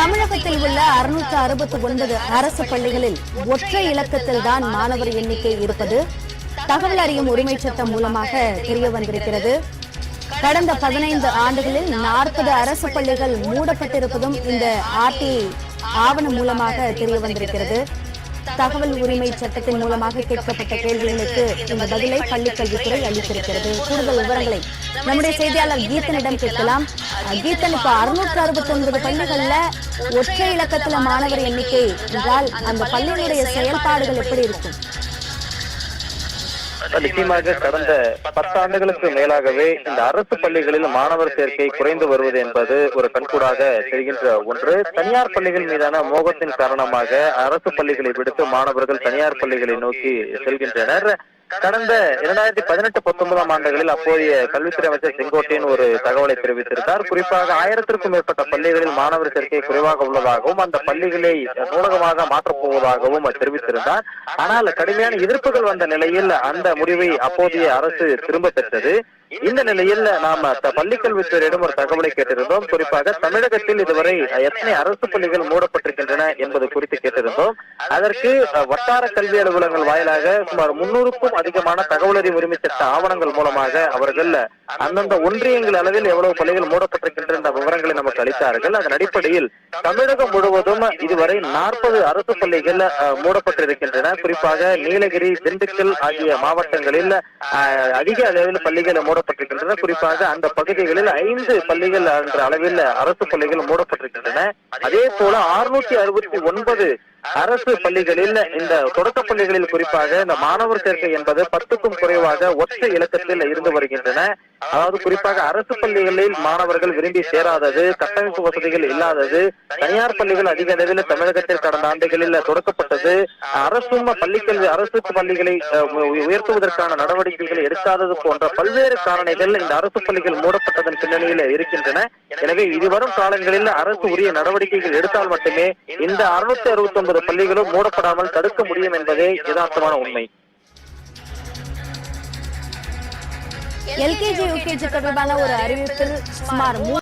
தமிழகத்தில் உள்ள அறுநூற்று அறுபத்தி ஒன்பது அரசு பள்ளிகளில் ஒற்றை இலக்கத்தில் தான் மாணவர் எண்ணிக்கை இருப்பது தகவல் அறியும் உரிமை சட்டம் மூலமாக தெரிய வந்திருக்கிறது கடந்த பதினைந்து ஆண்டுகளில் நாற்பது அரசு பள்ளிகள் மூடப்பட்டிருப்பதும் இந்த ஆர்டி ஆவணம் மூலமாக தெரிய வந்திருக்கிறது தகவல் உரிமை சட்டத்தின் மூலமாக கேட்கப்பட்ட கேள்விகளுக்கு இந்த பதிலை பள்ளிக்கல்வித்துறை அளித்திருக்கிறது. கூடுதல் விவரங்களை நம்முடைய செய்தியாளர் கீதனிடம் கேட்கலாம். கீதன் இப்ப அறுநூற்று அறுபத்தி ஒன்பது பள்ளிகள்ல ஒற்றை இலக்கத்துல மாணவர் எண்ணிக்கை என்றால் அந்த பள்ளியினுடைய செயல்பாடுகள் எப்படி இருக்கும்? நிச்சயமாக கடந்த பத்தாண்டுகளுக்கு மேலாகவே இந்த அரசு பள்ளிகளில் மாணவர் சேர்க்கை குறைந்து வருவது என்பது ஒரு கண்கூடாக தெரிகின்ற ஒன்று. தனியார் பள்ளிகள் மீதான மோகத்தின் காரணமாக அரசு பள்ளிகளை விடுத்து மாணவர்கள் தனியார் பள்ளிகளை நோக்கி செல்கின்றனர். கடந்த இரண்டாயிரத்தி பதினெட்டு பத்தொன்பதாம் ஆண்டுகளில் அப்போதைய கல்வித்துறை அமைச்சர் செங்கோட்டையன் ஒரு தகவலை தெரிவித்திருந்தார். குறிப்பாக ஆயிரத்திற்கும் மேற்பட்ட பள்ளிகளில் மாணவர் சேர்க்கை குறைவாக உள்ளதாகவும் அந்த பள்ளிகளை நூலகமாக மாற்றப் போவதாகவும் தெரிவித்திருந்தார். ஆனால் கடுமையான எதிர்ப்புகள் வந்த நிலையில் அந்த முடிவை அப்போதைய அரசு திரும்ப பெற்றது. இந்த நிலையில் நாம் பள்ளிக்கல்வித்துறையிடம் ஒரு தகவலை கேட்டிருந்தோம். குறிப்பாக தமிழகத்தில் இதுவரை எத்தனை அரசு பள்ளிகள் மூடப்பட்டிருக்கின்றன என்பது குறித்து கேட்டிருந்தோம். அதற்கு வட்டார கல்வி அலுவலகங்கள் வாயிலாக சுமார் முன்னூறுக்கும் அதிகமான தகவல் அறிவு உரிமை சட்ட ஆவணங்கள் மூலமாக அவர்கள் அந்தந்த ஒன்றியங்கள் அளவில் எவ்வளவு பள்ளிகள் மூடப்பட்டிருக்கின்றன விவரங்களை நமக்கு அளித்தார்கள் அதன் அடிப்படையில் தமிழகம் முழுவதும் இதுவரை நாற்பது அரசு பள்ளிகள் மூடப்பட்டிருக்கின்றன. குறிப்பாக நீலகிரி திண்டுக்கல் ஆகிய மாவட்டங்களில் அதிக அளவில் பள்ளிகள் மூடப்பட்டிருக்கின்றன. குறிப்பாக அந்த பகுதிகளில் ஐந்து பள்ளிகள் என்ற அளவில் அரசு பள்ளிகள் மூடப்பட்டிருக்கின்றன. அதே போல அறுநூத்தி அறுபத்தி ஒன்பது அரசு பள்ளிகளில் இந்த தொடக்க பள்ளிகளில் குறிப்பாக இந்த மாணவர் சேர்க்கை என்பது பத்துக்கும் குறைவாக ஒற்றை இலக்கத்தில் இருந்து வருகின்றன. அதாவது குறிப்பாக அரசு பள்ளிகளில் மாணவர்கள் விரும்பி சேராதது கட்டமைப்பு வசதிகள் இல்லாதது தனியார் பள்ளிகள் அதிக அளவில் தமிழகத்தில் கடந்த ஆண்டுகளில் தொடக்கப்பட்டது. அரசும் பள்ளிக்கல்வி அரசு பள்ளிகளை உயர்த்துவதற்கான நடவடிக்கைகள் எடுக்காதது போன்ற பல்வேறு காரணிகள் இந்த அரசு பள்ளிகள் மூடப்பட்டதன் பின்னணியில் இருக்கின்றன. எனவே இதுவரும் காலங்களில் அரசு உரிய நடவடிக்கைகள் எடுத்தால் மட்டுமே இந்த அறுநூத்தி அறுபத்தி ஒன்பது பள்ளிகளும் மூடப்படாமல் தடுக்க முடியும் என்பதே யதார்த்தமான உண்மை. எல்கேஜி யூகேஜி தொடர்பான ஒரு அறிவிப்பில் சுமார் மூ